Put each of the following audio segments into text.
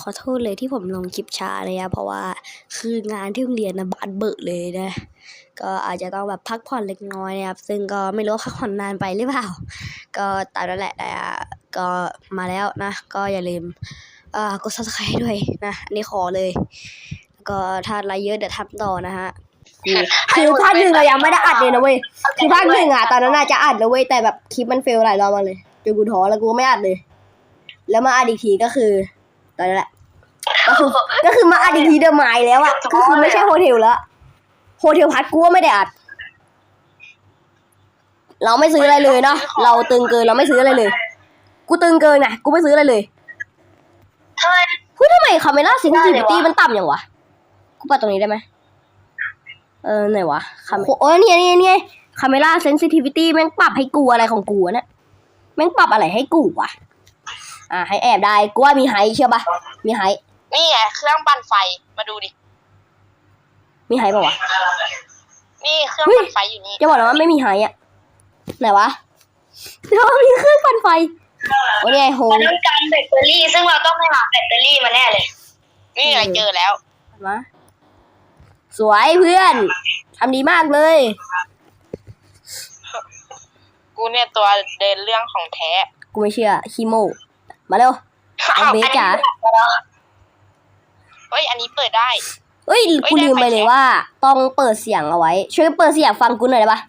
ขอโทษเลยที่ผมลงคลิปช้าเลยอะเพราะว่าคืองานที่โรงเรียนนะบานเบิกเลยนะ ก็อาจจะต้องแบบพักผ่อนเล็กน้อยนะครับ ซึ่งก็ไม่รู้ว่าพักผ่อนนานไปหรือเปล่า ก็ตามนั้นแหละแต่อะก็มาแล้วนะ ก็อย่าลืมเอ่อกด subscribe ให้ด้วยนะอันนี้ขอเลยก็ถ้าไลค์เยอะเดี๋ยวทำต่อนะฮะคือคือภาคหนึ่งเรายังไม่ได้อัดเลยนะเว้ยคือภาคหนึ่งอะตอนนั้นน่าจะอัดแล้วเว้ยแต่แบบคลิปมันเฟลหลายรอบมากเลยจนกูท้อแล้วกูก็ไม่อัดเลย แล้วมาอัดอีกทีก็คือ ตอนนั้นแหละก็คือก็คือมาอัดอีกทีเดอะไมล์แล้วอะก็คือไม่ใช่โฮเทลแล้วโฮเทลพัทกูก็ไม่ได้อัด เราไม่ซื้ออะไรเลยเนาะเราตึงเกินเราไม่ซื้ออะไรเลย กูตึงเกินไงกูไม่ซื้ออะไรเลยทำไมเฮ้ยทำไมคาเมล่าเซนซิทิวิตี้มันต่ำอย่างวะกูปัดตรงนี้ได้ไหมเออไหนวะคาโอ้ยเนี่ยเนี่ยเนี่ยคาเมล่าเซนซิทิวิตี้แม่งปรับให้กูอะไรของกูอะเนี่ยแม่งปรับอะไรให้กูวะ อ่าให้แอบได้กูว่ามีไฮเชื่อปะมีไฮนี่ไงเครื่องปั่นไฟมาดูดิ มีไฮปะวะนี่เครื่องเฮ้ยปั่นไฟอยู่นี่จะบอกนะว่าไม่มีไฮอะไหนวะเดี๋ยวมีเครื่องปั่นไฟโอ้ยเนี่ยโฮมันต้องการแบตเตอรี่ ซึ่งเราต้องไปหาแบตเตอรี่มาแน่เลย นี่ไงเจอแล้วมาสวยเพื่อนทำดีมากเลย กูเนี่ยตัวเดินเรื่องของแท้ กูไม่เชื่อคีโม มาเร็วเอาเบสจ๋าเฮ้ยอันนี้เปิดได้เอ้ยเอ้ยกูลืมไปได้ไฟเลยแช็กว่า ต้องเปิดเสียงเอาไว้ ช่วยเปิดเสียงฟังกูหน่อยได้ปะ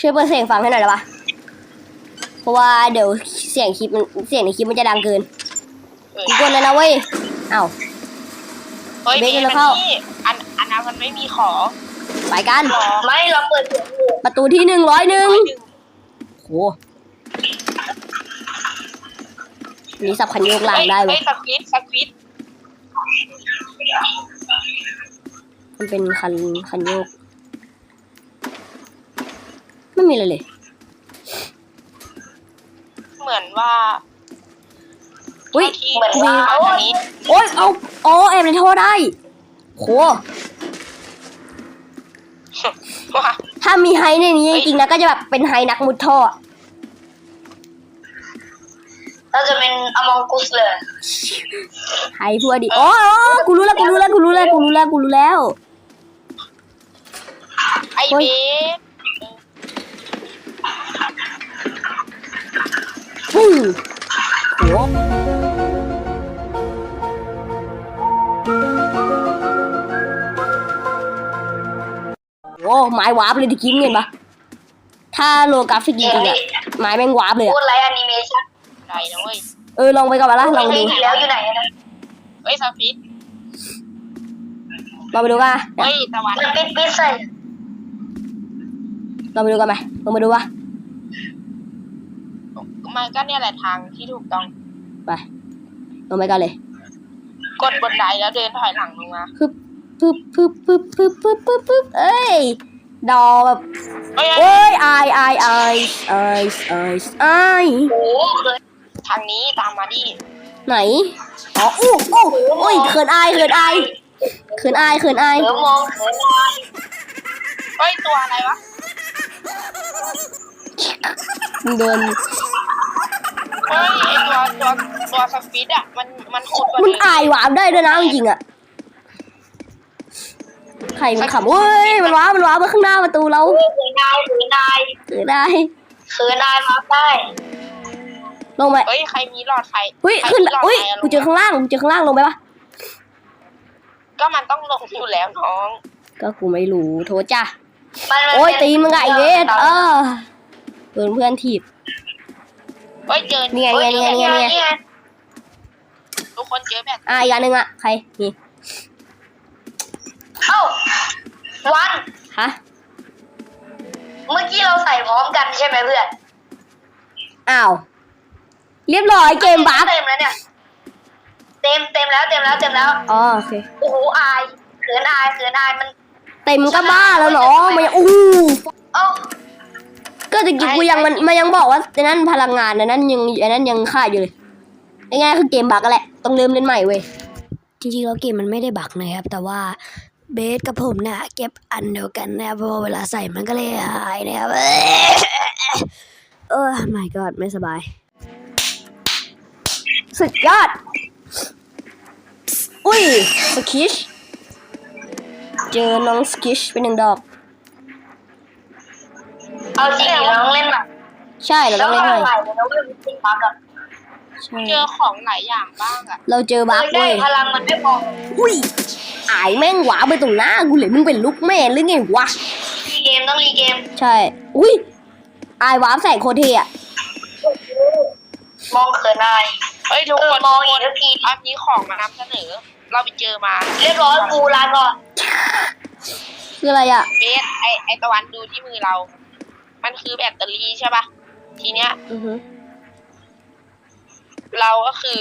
ช่วยเปิดเสียงฟังให้หน่อยได้ปะเพราะว่าเดี๋ยวเสียงคลิปมันเสียงในคลิปมันจะดังเกินเออกูกดเลยนะเว้ยเอ้าเฮ้ยเบเบสสเดี๋ยวมันเข้านี่อันอันนั้นมันไม่มีของไปกันหรอไม่เราเปิดเสียงอยู่ประตูที่หนึ่งร้อยหนึ่งร้อยหนึ่งโห นี่สับคันโยกหลางได้เว้เฮ้ยยสควิตสควิตมันเป็นคันคันโยก ไม่มีอะไรเลย เหมือนว่าอุ้ยที่เหมือนกูว่ามีอันนี้โอ้ยเอาโอ้แอบในท่อได้โหว่าถ้ามีไฮในนี้จริงๆนะก็จะแบบเป็นไฮนักมุดท่อ เราจะเป็นอมองกุสเลยไฮพัวดิโอ้โอ้กูรู้แล้วกูรู้แล้วกูรู้แล้วกูรู้แล้วกูรู้แล้ว ไอเฮ้เบยสปุ้งโหโอ้ไม้วาร์ปเลยดิคิมเห็นปะถ้าโลกราฟิกจริงๆอะไม้แม่งวาร์ปเลยพูอะดไรแอนิเมชั่น ไรนะเว้ยเออลองไปก่อนมาละลองไม่ดูได้แล้วอยู่ไหนนะเฮ้ยสควิตลองไปดูกันเฮ้ยตะวันมันปิดปิดใส่ลองไปดูกันไหมลองไปดูวะมันก็เนี่ยแหละทางที่ถูกต้องไปลงไปกันเลย กดบนไดแล้วเดินถอยหลังลงมาปึ๊บปึ๊บปึ๊บปึ๊บปึ๊บปึ๊บปึ๊บปึ๊บเอ้ยดอแบบเฮ้ยเอ้ยอายอายอายอายอายอายโอ้โหเคย ทางนี้ตามมาดิไหนอ๋ออู้อู้อุ้ยเขินอายเขินอายเขินอายเขินอายเออมองเขินได้เฮ้ยตัวอะไรวะมึงเดินเฮ้ยไอตัวตัวตัวสควิตอะมันมันขุดกว่ามึงนี้อายหวามได้ด้วยนะจริงๆอะใครมันขำเว้ยมันว้ามันว้ามาข้างหน้าประตูเราเขินได้เขินได้เขินอายเขินได้มาได้ ลงไปเฮ้ยใครมีหลอดไฟเฮ้ยใครขึ้นมีหลอดอุ้ยไฟะกูเจอข้างล่างกูเจอข้างล่างลงไปปะก็มันต้องลงอยู่แล้วน้องก็กูไม่รู้โทษจ้ะมันมันโอ้ยเป็ตีนมึงอะไอเวทเออโดนเพื่อนถีบ เฮ้ยเจอนี่ไงนี่ไงนี่ไงนี่ไง นี่ไงทุกคนเจอแบบอะอีกอันหนึ่งอะใครนี่เอ้าวันฮะเมื่อกี้เราใส่พร้อมกันใช่ไหมเพื่อนอ้าว เรียบร้อยเกมบั๊กเต็มแล้วเนี่ย เต็มเต็มแล้วเต็มแล้วเต็มแล้วอ๋อโอเค โอ้โหอายเขินอายเขินอายมันเต็มก็บ้าแล้วเนาะมันยังอู้เอ้าก็ตะกี้กูยังมันมันยังบอกว่าไอ้นั่นพลังงานไอ้นั่นยังไอ้นั่นยังขาดอยู่เลยง่ายๆคือเกมบั๊กแหละต้องเริ่มเล่นใหม่เว้ยจริงๆแล้วเกมมันไม่ได้บักนะครับ แต่ว่าเบสกับผมเนี่ยเก็บอันเดียวกันนะครับเพราะว่าเวลาใส่มันก็เลยหายนะครับเออ my god ไม่สบาย สุดยอด อุ้ยสกิช เจอน้องสกิชเป็นหนึ่งดอก เอาจริงดิเราต้องเล่นแบบใช่เราต้องเล่นหน่อยใหม่เลยนะเว้ยจริงปักอะใช่เจอของหลายอย่างบ้างอะเราเจอบั๊กได้เว้ยพลังมันไม่พออุ้ยอายแม่งหวาไปตรงหน้ากูเลยมึงเป็นลูกแม่หรือไงวะรีเกมต้องรีเกม ใช่ อุ้ยอายวาร์ปใส่โคตรเทอะ มองเขินอายเฮ้ยทุกเอคอนมองอีกที อันนี้ของมานำเสนอ เราไปเจอมาเรียบร้อยกูลาก่อนคืออะไรอะเบสไอไอตะวันดูที่มือเรา มันคือแบตเตอรี่ใช่ปะทีเนี้ย อือฮึเราก็คือ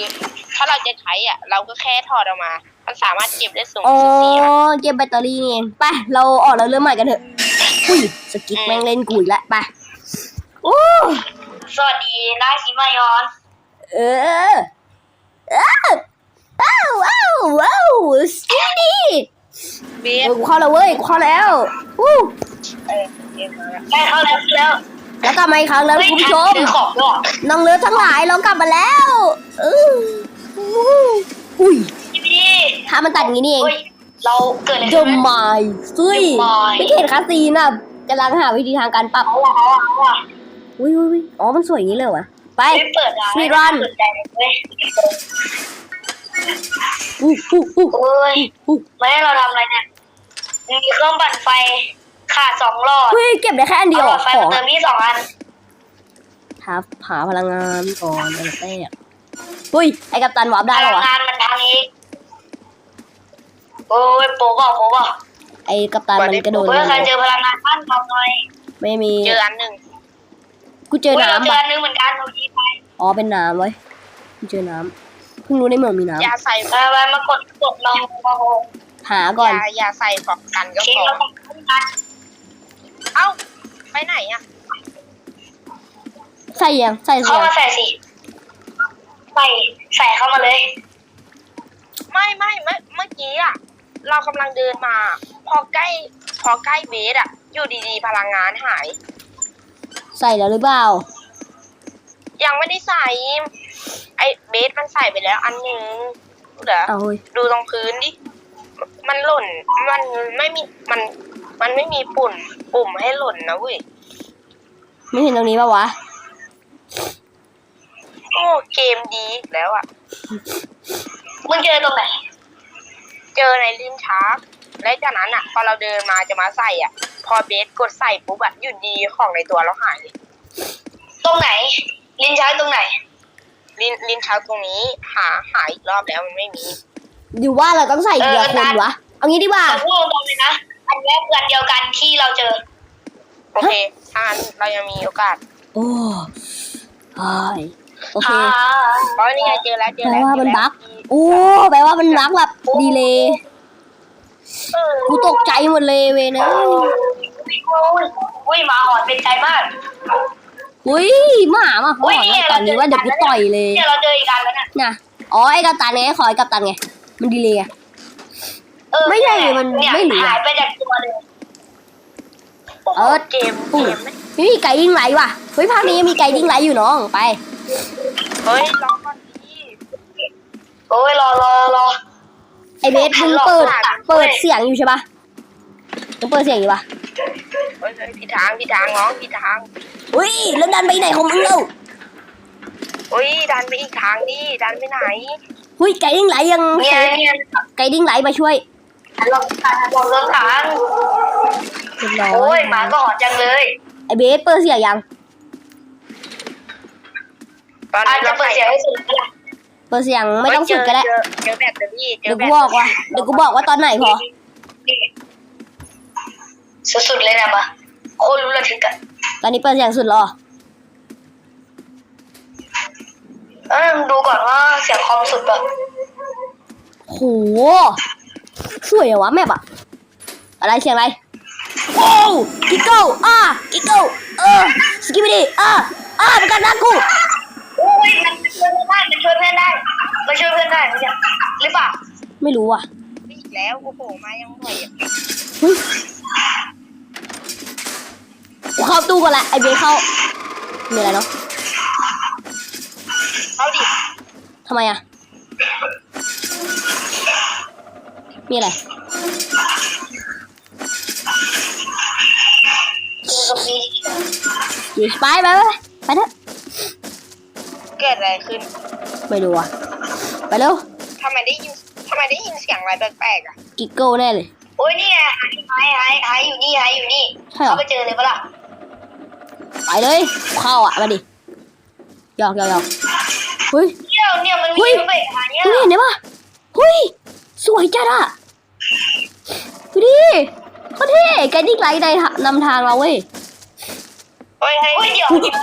ถ้าเราจะใช้อะ เราก็แค่ถอดออกมา มันสามารถเก็บได้สูงอ๋อสุดสี่อัน เก็บแบตเตอรี่นี่เองไปเราออกแล้วเริ่มใหม่กันเถอะอุ้ยสกิปแม่งเล่นกูอีกแล้วไปโอ้ สวัสดีนาคิมายอน เออเออว้าวว้าวว้าวสกิปดีเบเอสเข้าแล้วเว้ยเข้าแล้ววู้เออเกมมาได้เข้าแล้วแล้ว แล้วกลับมาอีกครั้งแล้วคุณผู้ชมน้องเลิฟทั้งหลายเรากลับมาแล้วเอออุ้ยถ้ามันตัดอย่างนี้นี่เอง เราเกิดอะไรเดขึ้อะนไมมายซุยไม่เห็นคาซีนอะกำลังหาวิธีทางการปรับเอาอะเอาอะเอาอะอุ้ยอุ้ยอุ้ยอ๋อ มันสวยอย่างนี้เลยเหรอวะไปไม่เปิดร้าน Speed run สนใจเลยเว้ยอู้อู้อู้โอ้ยอู้ไม่ให้เราทำอะไรเนี่ย มีเครื่องปั่นไฟขาดสองหลอดเฮ้ยเก็บได้แค่อันเดียวอาหลออะดไฟขอมางเติอะมที่สองอันหาหาพลังงานก่อนอะไรแต้อุ้ย ไอ้กัปตันวาร์ปได้พเหรลัองวะงานมันทางนี้โอ้ยโป๊บอกโป๊บอกไอ้กัปตันมันกระโดดเฮ้ยเลยใครเจอพลังงานบ้านเราหน่อย ไม่มี เจออันหนึ่ง กูเจอเฮ้ยเราน้ำเจอปะอันนึงเหมือนกันเราที่ไปอ๋อเป็นน้ำเว้ยกูเจอน้ำเพิ่งรู้ในเมืองมีน้อย่าใส่ไปไปมากดกดลองมองำหาก่อนอย่าอย่าใส่ฟอกกันก็เช็คพอเราต้องการเอ้าไปไหนอะใส่ยังใส่เสีเข้ายงมาใส่สิใส่ใส่เข้ามาเลย ไม่ไม่ไม่เมื่อกี้อะเรากำลังเดินมา พอใกล้พอใกล้เบสอะ อยู่ดีๆพลังงานหาย ใส่แล้วหรือเปล่า ยังไม่ได้ใส่ไอเบสมันใส่ไปแล้วอันหนึ่งเดี๋ยวเอาเฮ้ยดูตรงพื้นดิ มันหล่น มันไม่มี มัน มันไม่มีปุ่มปุ่มให้หล่นนะเว้ย ไม่เห็นตรงนี้ปะวะ โอ้ เกมดีอีกแล้วอะ มึงเจอตรงไหน เจอในลิ้นชัก และจากนั้นอะ พอเราเดินมาจะมาใส่อะ พอเบสกดใส่ปุ๊บอะอยู่ดีของในตัวเราหายเลยตรงไหน ลิ้นชักตรงไหน ลิ้นลิ้นชักตรงนี้ หาหาอีกรอบแล้วมันไม่มี หรือว่าเราต้องใส่กี่ละคนวะ เอางี้ดีกว่า แต่พูดตรงๆเลยนะ อันเนี้ยเพื่อนเดียวกันที่เราเจอ โอเคถ้างั้นเรายังมีโอกาสโอ้ยโอเคอ่าเพราะนี่ไงเจอแล้วเจอแปลแล้วว่ามันเจอแล้วบั๊ก โอ้แปลว่ามันบั๊กแบบดีเลยเออ กูตกใจหมดเลยเวยนะอุ้ยอุ้ยหมาหอนเป็นใจมากอุ้ยหมามาหอนอะตอนนี้ว่าเดี๋ยวกูต่อยเลยเนี่ยเราเจออีกอันแล้วเนี่ยน่ะอ๋อไอ้กัปตันไงขอไอ้กัปตันไงมันดีเลยไงเออไม่ใช่มันเนี่ยไม่รู้อะหายไปจากตัวเลยเออเกมเกมไหมไม่มีไก่ดิ้งไหลว่ะเฮ้ยภาคนี้ยังมีไก่ดิ้งไหลอยู่น้องไปเฮ้ยรอก่อนดีโอ้ยรอรอรอไอเบสมึงเปิด เปิดเสียงอยู่ใช่ปะมึงเปิดเสียงอยู่ปะเฮ้ยเฮ้ยผิดทางผิดทางน้องผิดทางอุ้ยแล้วดันไปไหนของมึงเล่าเฮ้ยดันไปอีกทางดิดันไปไหนอุ้ยไก่ดิ้งไหลยังเนี่ยเนี่ยไก่ดิ้งไหลมาช่วยลองทางลองเริ่มทางเรียบร้อโอ้ยยหมาก็หอนจังเลยไอเบสเปิดเสียงยังตอนอาจนี้จะเราเปิดเสียงให้สุดก็ได้ เปิดเสียงไม่ต้องสุดก็ได้ เจอเจอแบตเตอรี่เจเดี๋ยอวแบกูตบอกว่าเดี๋ยวกูบอกว่าตอนไหนพอนี่สุดๆเลยนะมาโคตรรู้ระทึกอะตอนนี้เปิดเสียงสุดเหรอ เออดูก่อนว่าเสียงคอมสุดแบบโหสวยอะวะแม่ปะอะไรเสียงอะไรโอ้กิโก้อะกิโก้เออสกิปปี้อะอะประกันหน้ากู อนได้มันช่วยเพื่อนได้ไม่ใช่หรือเปล่าไม่รู้อะอีกแล้วโอ้โหมายังห่วยอะเฮ้ยกูเข้าตู้ก่อนละไอเบสเข้ามีอะไรเนาะเขาดิทำไมอะมีอะไรกินกาแฟอยู่ไปไปไปไปเถอะเกิดอะไรขึ้น ไม่ดูอะไปเร็วทำไมได้ยินทำไมได้ยินเสียงอะไรแปลกๆอะกิกเกิลแน่เลย โอ้ยนี่ไงหายหายหายอยู่นี่หายอยู่นี่ใช่เหรอ เข้าไปเจอเลยปะล่ะไปเลยเข้าอะมาดิหยอกหยอกหยอกเฮ้ย เนี่ยเนี่ยมันเฮ้มียเบรกหายเนี่ยมึงเห็นไหมปะเฮ้ย สวยจัดอะดูดิโคตรเท่แกดิ้งไลท์ในนำทางเราเว้ยเฮ้ย เฮ้ยเฮ้ยเดี๋ยวเดี๋ยว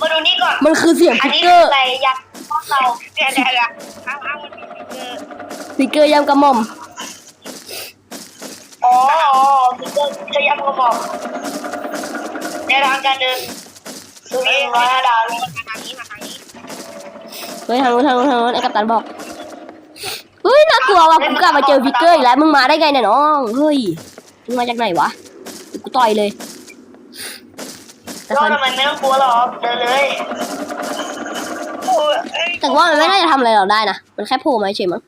มาดูนี่ก่อน มันคือเสียงอันพิกนี้เกอร์ อะไรยักษ์ บ้านเราเดี๋ยวเดี๋ยวเดี๋ยวข้างล่างมันมีสติ๊กเกอร์พิกเกอร์ยำกระหม่อมอ๋อคือเดินขยับกระบอกในทางการเดินคือมีร้อยห้าดาวเลยมาทางนี้มาทางนี้เฮ้ยทางนู้นทางนู้นทางนู้นไอ้กัปตันบอกเฮ้ยน่ากลัวว่ะกูกลับมาเจอพิกเกอร์อีกแล้วมึงมาได้ไงเนี่ยน้องเฮ้ยมึงมาจากไหนวะเดี๋ยวกูต่อยเลยแต่ก็คนทำไมไม่ต้องกลัวหรอกเดินเลยโอ้ยเอ้ย แต่ว่ามันไม่น่าจะทำอะไรเราได้นะ มันแค่โผล่มาเฉยมั้ง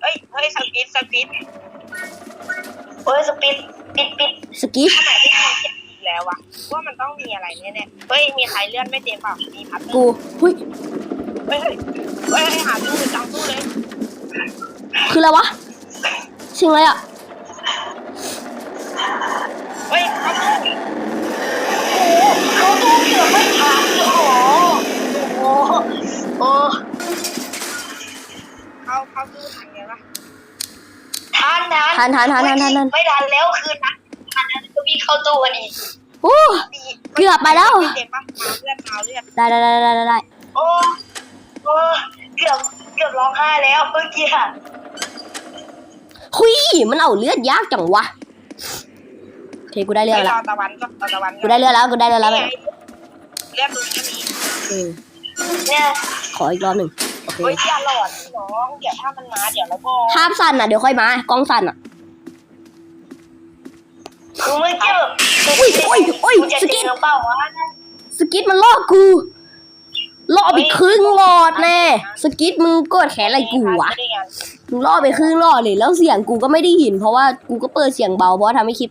เฮ้ยเฮ้ยสปิดสปิดเฮ้ยสปิดปิดปิดสกิปทำไมได้ยินเสียงอีกแล้ววะว่ามันต้องมีอะไรแน่ๆเฮ้ยมีใครเลื่อนไม่เต็มเปล่ามีพัดกูเฮ้ยเฮ้ยเฮ้ยเฮ้ยหาตู้จังตู้เลย คืออะไรวะชิงอะไรอะ เฮ้ยเข้าตู้ เขาตู้เกือบไม่ทันโอ้โหโอ้โหโอ้ เข้าเข้าตู้ทันไงวะ ทั นทันทันทันทันทันทันทันไม่ทันแล้วคืนนั้นทันนั้นก็วิ่งเข้าตู้พอดีโอ้ดีเกือบไปแล้วไม่เต็มปะมาเลือดมาเลือดได้ได้ได้ได้ได้ได้โอ้โอ้เกือบเกือบร้องไห้แล้วเมื่อกี้อะหุยมันเอาเลือดยากจังวะโอเคกูได้เลือดเฮ้ยรแล้วอตะวันก็รอตะวันกูได้เลือดแล้วกูได้เลือดแล้วนี่ไงเลือดตรงนี้ก็มีเออเนี่ยขออีกรอบหนึ่งโอ เคเฮ้ยอย่าหลอดน้องเดี๋ยวถ้ามันมาเดี๋ยวเราบอกภาพสั่นอะเดี๋ยวค่อยมากล้องสั่นอะคือเมื่อกี้แบบอุ้ยอุ้ยอุ้ยกูจะสเจกิดอเปล่าวะสกิดมันล่อกูล่อไปครึ่งหลอดแน่สกิดมึงกดแขนอะไรกูวะไม่ได้ไงมึงล่อไปครึ่งหลอดเลยแล้วเสียงกูก็ไม่ได้ยิน เพราะว่ากูก็เปิดเสียงเบาเพราะว่าทำให้คลิป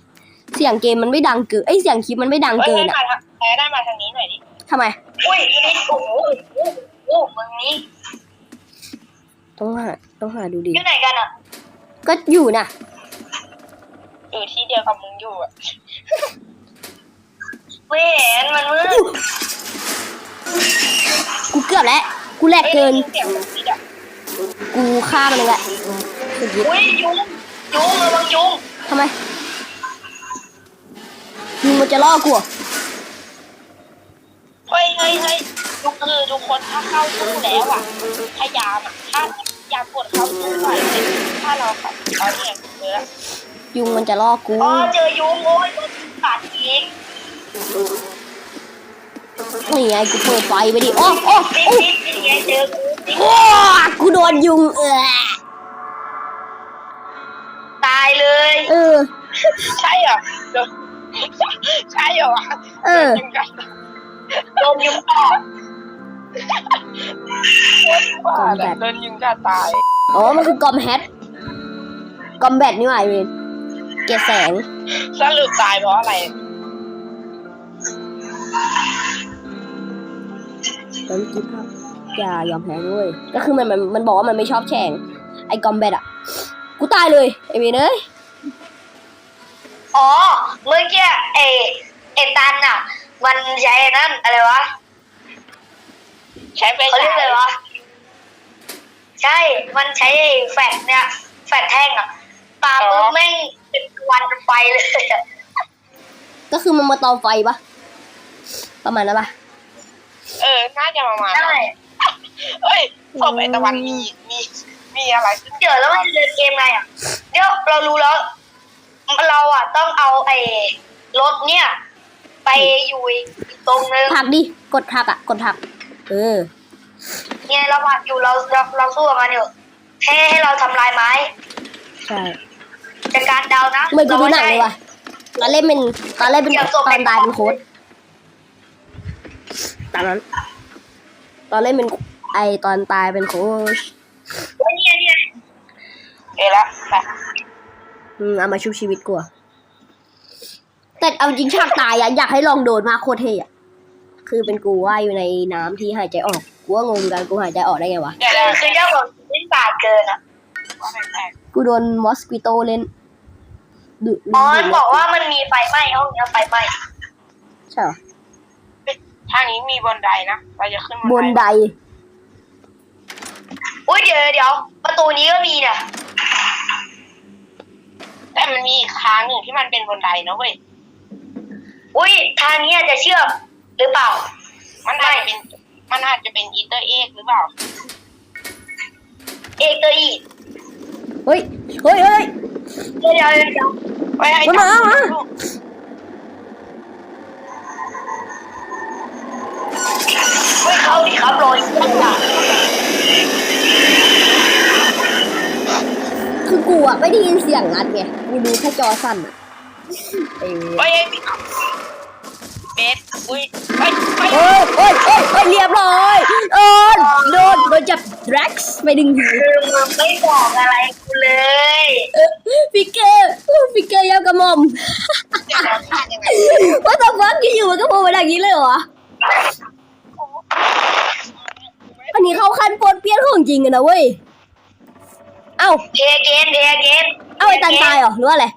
เสียงเกมมันไม่ดังเกินไอยเสียงคลิปมันไม่ดังเฮ้ยเกินได้อะมาทางแพ้ได้มาทางนี้หน่อยดิทำไมอุ้ยนี่โอ้โหโอ้โหโอ้โหมึงนี้ ต้องหาต้องหาดูดี อยู่ไหนกันอะ ก็อยู่น่ะ อยู่ที่เดียวกับมึงอยู่อะไม่เห็นมันมืดกูเกือบแล้วกูแหลกเกินฮ้ยได้ยิเสียงแบบนี้อะกูฆ่ามันเลยแหละสกิดอุ้ยยุงยุงระวังยุงทำไมมึงมันจะล่อกูเหรอเฮ้ยเฮ้ยเฮ้ยทุกคือทุกคนถ้าเข้าตู้แล้วอะพยายามอะถ้า อยากกดเข้าตู้ไปเลยถ้าเราขับเอาเนี่ยเจอแล้วยุงมันจะล่อกู อ๋อเจอยุงโอ้ยโดนกัดอีกนี่ไงกูเปิดไฟไปดิโอ้โอ้ปิดโอ้ปิดปิดไงเจอกูปิดโอ้กูโดนยุงเออตายเลย เออ ใช่เหรอเดี๋ยวใช่เหรอวะเออจริงกันโดนยุงกัด ว่าแหละโดนยิงจะตาย อ๋อ มันคือกอมแฮทกอมแบทนี่หว่าไอเวนเกลียดแสง สรุปตายเพราะอะไรแล้วเมื่อกี้ภาพอย่ายอมแพ้ด้วย ก็คือมันมันมันบอกว่ามันไม่ชอบแข่ง ไอ้กอมแบทอะ กูตายเลย ไอเวนเอ้ย อ๋อ เมื่อกี้เอเอตันอะ มันใช้นั่นอะไรวะ ใช้ไปเขาเรียกอะไรวะใช่ มันใช้ไอ้แฟดเนี่ย แฟดแท่งอะปาปุ๊บแม่งเป็นควันไฟเลยอะก็คือมันมาตอมไฟปะประมาณนั้นปะเออ น่าจะประมาณใช่เฮ้ยศพไอตะวันมีมี มีอะไรขึ้นเดี๋ยวแล้วมันจะเดินเกมไงอะเดี๋ยวเรารู้แล้ว เราอะต้องเอาไอ้รถเนี่ย ไปอยู่อีกตรงนึงผลักดิกดผลักอะ กดผลัก เออเนี่ยเราผัดอยู่เราเราเราสู้กับมันอยู่ให้ให้เราทำลายไม้ใช่จากการเดานะเหมือนกูดูหนังเลยว่ะตอนเล่นเป็นตอนเล่นเป็นตอนตายเป็นโค้ดตอนนั้น ตอนเล่นเป็นไอตอนตายเป็นโค้ชเฮ้ยเนี่ยเนี่ยเอละไปอืมเอามาชุบชีวิตกูอะแต่เอาจริงฉากตายอะอยากให้ลองโดนมากโคตรเท่อะ คือเป็นกูว่ายอยู่ในน้ำที่หายใจออกกูว่างงกันกูหายใจออกได้ไงวะเดี๋ยวคือเดี๋ยวคือเจ้าของเล่นบาดเกินอะกูโดนมอสกิโตเล่นดุอ๋อมันบอกว่ามันมีไฟไหม้ห้องเนี้ยไฟไหม้ใช่เหรอทางนี้มีบนไดนะเราจะขึ้นบนไดอุ้ยเดี๋ยวเดี๋ยวประตูนี้ก็มีเนี่ยแต่มันมีอีกทางหนึ่งที่มันเป็นบนไดนะเว้ยอุ้ยทางนี้อาจจะเชื่อม หรือเปล่า มันอาจจะเป็น มันอาจจะเป็นอีเตอร์เอ็กหรือเปล่า เอกเตอร์อีเฮ้ย เฮ้ยเฮ้ยเดี๋ยวเดี๋ยวเดี๋ยวไว้ให้มันมาจับมาเฮ้ยเขาดิครับรอยตั้งหลักคือกูอะไม่ได้ยินเสียงนัดไงกูดูแค่จอสั่นอะไอ้เว้ยเฮ้ยเบสอุ้ย เฮ้ยเฮ้ยเฮ้ยเฮ้ยเฮ้ยเฮ้ยเรียบร้อยเออโดนโดนจับดรักส์ไปดึงทีคือมึงไม่บอกอะไรกูเลยฟิกเกอร์ฟิกเกอร์ยาวกระหม่อมเดี๋ยวเราพลาดยังไงว่าแต่ฟักอยู่ๆมันก็โผล่มาอย่างนี้เลยเหรออันนี้เข้าขั้นปนเปี้ยนของจริงกันนะเว้ย เอ้าเทเกนเทเกนเอ้าไอ้ตันตายเหรอหรือว่าอะไร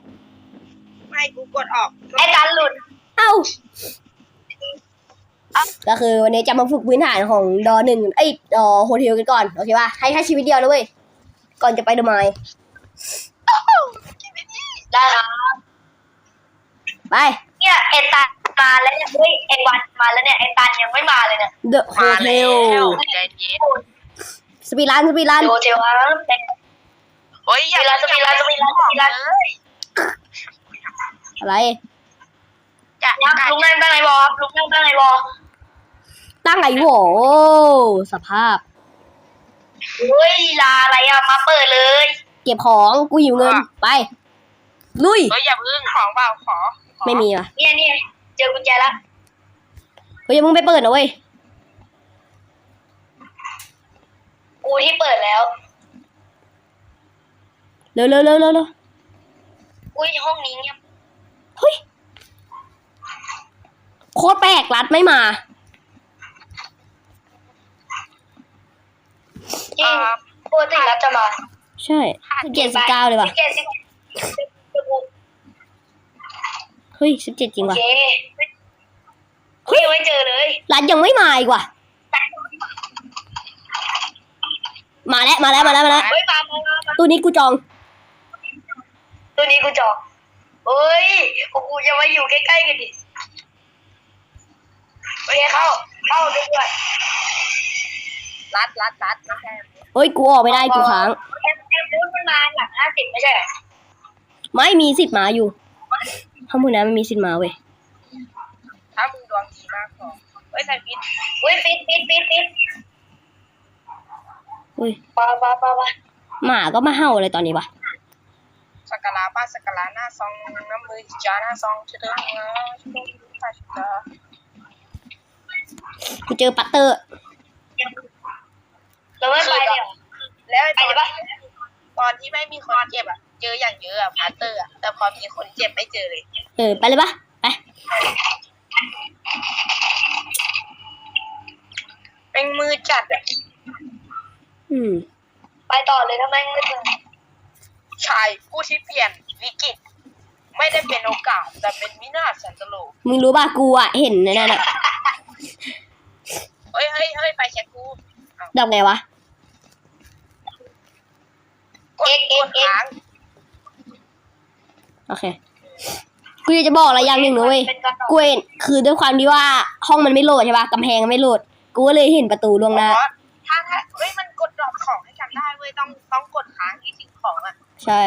ไม่กูกดออก ไอ้ตันหลุด เอ้า ก็คือวันนี้จะมาฝึกพื้นฐานของดอหนึ่งเอ้ยดอโฮเทลกันก่อนโอเคป่ะให้แค่ชีวิตเดียวนะเว้ยก่อนจะไปเดอะไมล์ได้ครับไปเนี่ยไอ้ตันมาแล้วเนี่ยเฮ้ยไอ้วันมาแล้วเนี่ยไอ้ตันยังไม่มาเลยเนี่ยเดอะโฮมาเทแล้ลวใจเย็นสปีดรันสปีดรันโดเทลครับเฮ้ยอย่าสปีดรันสปีดรันสปีดรันเลยอะไรจะครับลุงนั่งตั้งไหนบอครับลุงนั่งตั้งไหนบอ ตั้งไอ้โหสภาพ เฮ้ยลาอะไรอะมาเปิดเลยเก็บของ กูหิวเงิน ไป ลุย เฮ้ยอย่าพึ่งของเปล่าขอขอไม่มีว่ะเนี่ยเนี่ยเจอกุญแจแล้วเฮ้ยอย่ามึงไปเปิดนะเว้ย กูที่เปิดแล้ว เร็วเร็วเร็วเร็วเร็วอุ้ยห้องนี้เงียบเฮ้ย โคตรแปลกรัดไม่มา จริงปกติรับจะมาใช่เจ็ดสิบเก้าเลยว่ะเจ็ดสิบเฮ้ยสิบเจ็ดจริงโอว่ะเคเฮ้ยยังไม่เจอเลยรัดยังไม่มาอีกว่ะมาแล้วมาแล้วมาแล้วมาแล้วเฮ้ยมามามามาตัวนี้กูจอง ตัวนี้กูจองเฮ้ยกูจะมาอยู่ใกล้ๆกันดิโอเคเข้าเข้าด้วย รัดรัดรัดนะแค่เฮ้ยกูออกไม่ได้กูค้างแอมแอมรู้มันมาหลังห้าสิบไม่ใช่เหรอไม่มีสิทธิ์มาอยู่ข้างบนนั้นมันมีสิทธิ์มาเว้ยถ้ามึงดวงดีมากพอเฮ้ยใส่ฟิตเฮ้ยฟิตฟิตฟิตฟิตเฮ้ยปาปาปาปาหมาก็มาเห่าอะไรตอนนี้วะสักการะป้าสักการะหน้าซองน้ำมือจ้าหน้าซองเชิดเชิดเชิดเชิดกูเจอปัตเตอร์ เราไม่ไปเลยเหรอแล้วไปตอเลยปะนตอนที่ไม่มีคนเจ็บอะ เจออย่างเยอะอะพาร์เตอร์อะแต่พอมีคนเจ็บไม่เจอเลย เออ ไปเลยปะไป เป็นมือจัดอะอืม ไปต่อเลยทำไมไม่ถึงชายผู้ที่เปลี่ยนวิกฤต ไม่ได้เป็นโอกาส แต่เป็นวินาศสันตโลกมึงรู้ป่ะกูอะเห็นในนั่นอะเฮ้ยเฮ้ยเฮ้ยไปแช็คกู ดอกไงวะ กดกดค้างโอเค กูอยากจะบอกอะไรอย่างหนึ่งนะเว้ยกูเห็นคือด้วยความที่ว่าห้องมันไม่โหลดใช่ป่ะกำแพงมันไม่โหลด กูก็เลยเห็นประตูล่วงหน้า ถ้าถ้าเฮ้ยมันกดดรอปของให้กันได้เว้ยต้องต้องกดค้างที่สิ่งของอะ ใช่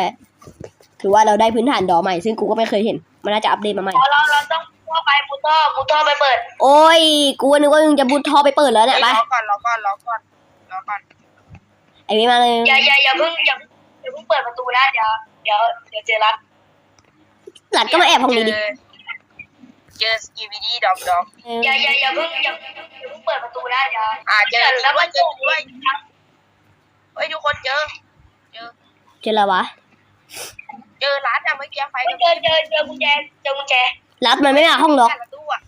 ถือว่าเราได้พื้นฐานดอใหม่ ซึ่งกูก็ไม่เคยเห็น มันน่าจะอัปเดตมาใหม่พอเราเราต้องเข้าไปมุดท่อมุดท่อไปเปิด โอ้ย กูนึกว่ามึงจะบุดท่อไปเปิดแล้วเนี่ยไปรอก่อนรอก่อนรอก่อนรอก่อน ไอ้นี่มาเลย อย่าอย่าอย่าเพิ่งอย่า อย่าเพิ่งเปิดประตูนะเดี๋ยวเดี๋ยวเดี๋ยวเจอรักหลัดก็มาแอบห้องนี้ดิเจอเจอสกีวีดีดอกดอกเอออย่าอย่าอย่าเพิ่งอย่าอย่าเพิ่งเปิดประตูนะเดี๋ยวอ่าเจอแล้วด้มัวยนเจอด้วยเฮ้ยทุกคนเจอ เจอ เจออะไรวะเจอร้านอะเมื่อกี้ไฟเจอเจอเจอกุญแจเจอกุญแจรัดมันไม่มาห้องล็อกแต่ละตู้อะ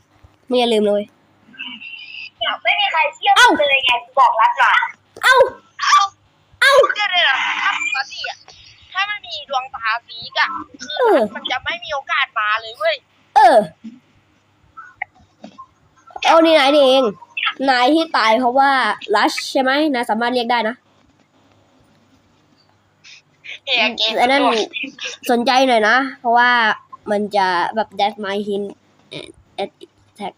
มึงอย่าลืมเลยไม่มีใครเชื่อเอ้าเลยไงกูบอกรัดหน่อยเอ้า เอ้าเอ้าเดี๋ยวเดี๋ยวถ้าปกติอะถ้ามันมีดวงตาสีกอะคือเออมันจะไม่มีโอกาสมาเลยเว้ยเออ เอานี่นายนี่เอง นายที่ตายเพราะว่ารัชใช่ไหมนายสามารถเรียกได้นะเฮียเกมอันนั้นสนใจหน่อยนะ เพราะว่ามันจะแบบ that my hint at attack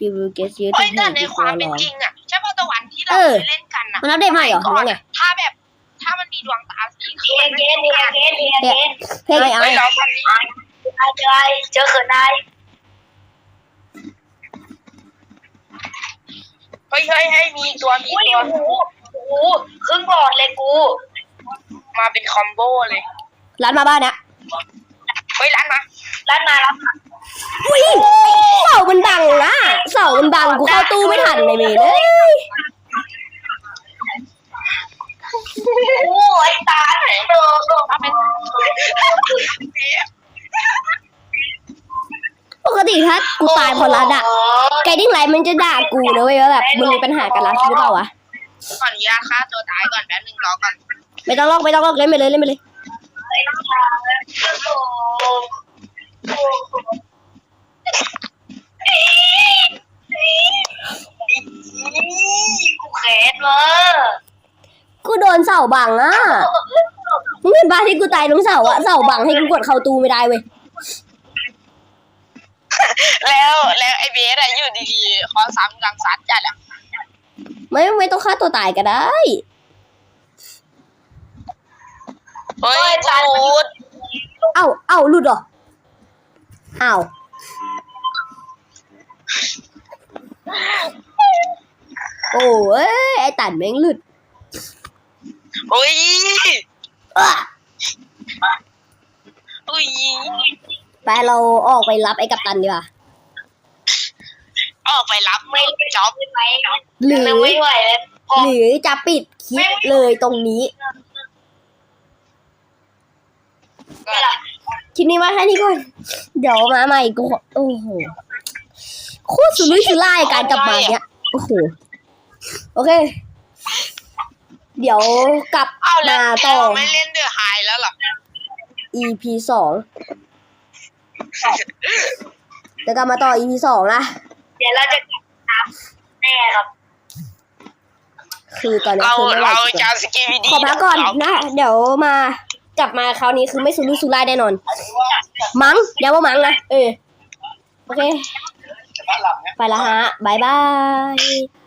you will get you to เฮ้ยแต่ hit ใน before ความเป็น long จริงอะ ใช่ป่ะตะวันที่เราเออเคยเล่นกันอะมันอัปเดตใหม่เหรอหรือว่าไง ถ้าแบบ ถ้ามันมีดวงตาสีเกนเกนเกนเกนเกนเกนเพลงไอ้ไอ้เฮ้ยเราตอนนี้เจอเจอเขินนายเฮ้ยเฮ้ยเฮ้ยมีตัวมีอุ้ยตัว โอ้โหโอ้โหครึ่งบอดเลยกู มาเป็นคอมโบเลย ร้านมาบ้านนะเฮ้ยร้านมารัดมารับ อุ้ยเสามันบังนะเสามันบังกูเข้าตู้ไม่ทันเลยเมย์เลยโอ้ยตาโดนมาเป็นปกติถ้ากูตายเพราะรัดอะไกดิ้งไลท์มันจะด่ากูนะเว้ยว่าแบบมึงมีปัญหากับรัดหรือเปล่าวะขออนุญาตฆ่าตัวตายก่อนแป๊บนึงรอก่อนไม่ต้องลอกไม่ต้องลอกเล่นไปเลยเล่นไปเลย กูแขนเลยกูโดนเสาบังอะมึงเห็นปะที่กูตายตรงเสาอะเสาบังให้กูกดเข้าตู้ไม่ได้เว้ย แล้วแล้วไอ้เบสอะอยู่ดีๆขอซ้ำกลางซัดจัดอะไม่ไม่ต้องฆ่าตัวตายก็ได้ เฮ้ยตูดเอ้าเอ้าหลุดเหรออ้าว โอ้ยไอ้ตันแม่งหลุดเฮ้ยอะเฮ้ยไปเราออกไปรับไอ้กัปตันดีกว่าออกไปรับไม่จ็อบไหมหรือยังไม่ไหวเลยพอหรือจะปิดคลิปเลยตรงนี้คลิปนี้มาแค่นี้ก่อน เดี๋ยวมาใหม่กูขอโอ้โห โคตรสุรุ่ยสุร่ายการกลับมาเนี้ยโอ้โหโอเค เดี๋ยวกลับเอาแล้วมาแกต่อไม่เล่นเดอะไฮแล้วเหรอ EP สองเดี๋ยวกลับมาต่อ EP สองนะเดี๋ยวเราจะกลับตามแน่ครับคือตอนนี้เราคือไม่ไหวเราจริงจะสกีวีดีขอพักก่อนนะ เดี๋ยวมากลับมาคราวนี้คือไม่สุรุ่ยสุร่ายแน่นอน มั้งย้ำว่ามั้งนะเออโอเค ไปละฮะบายบาย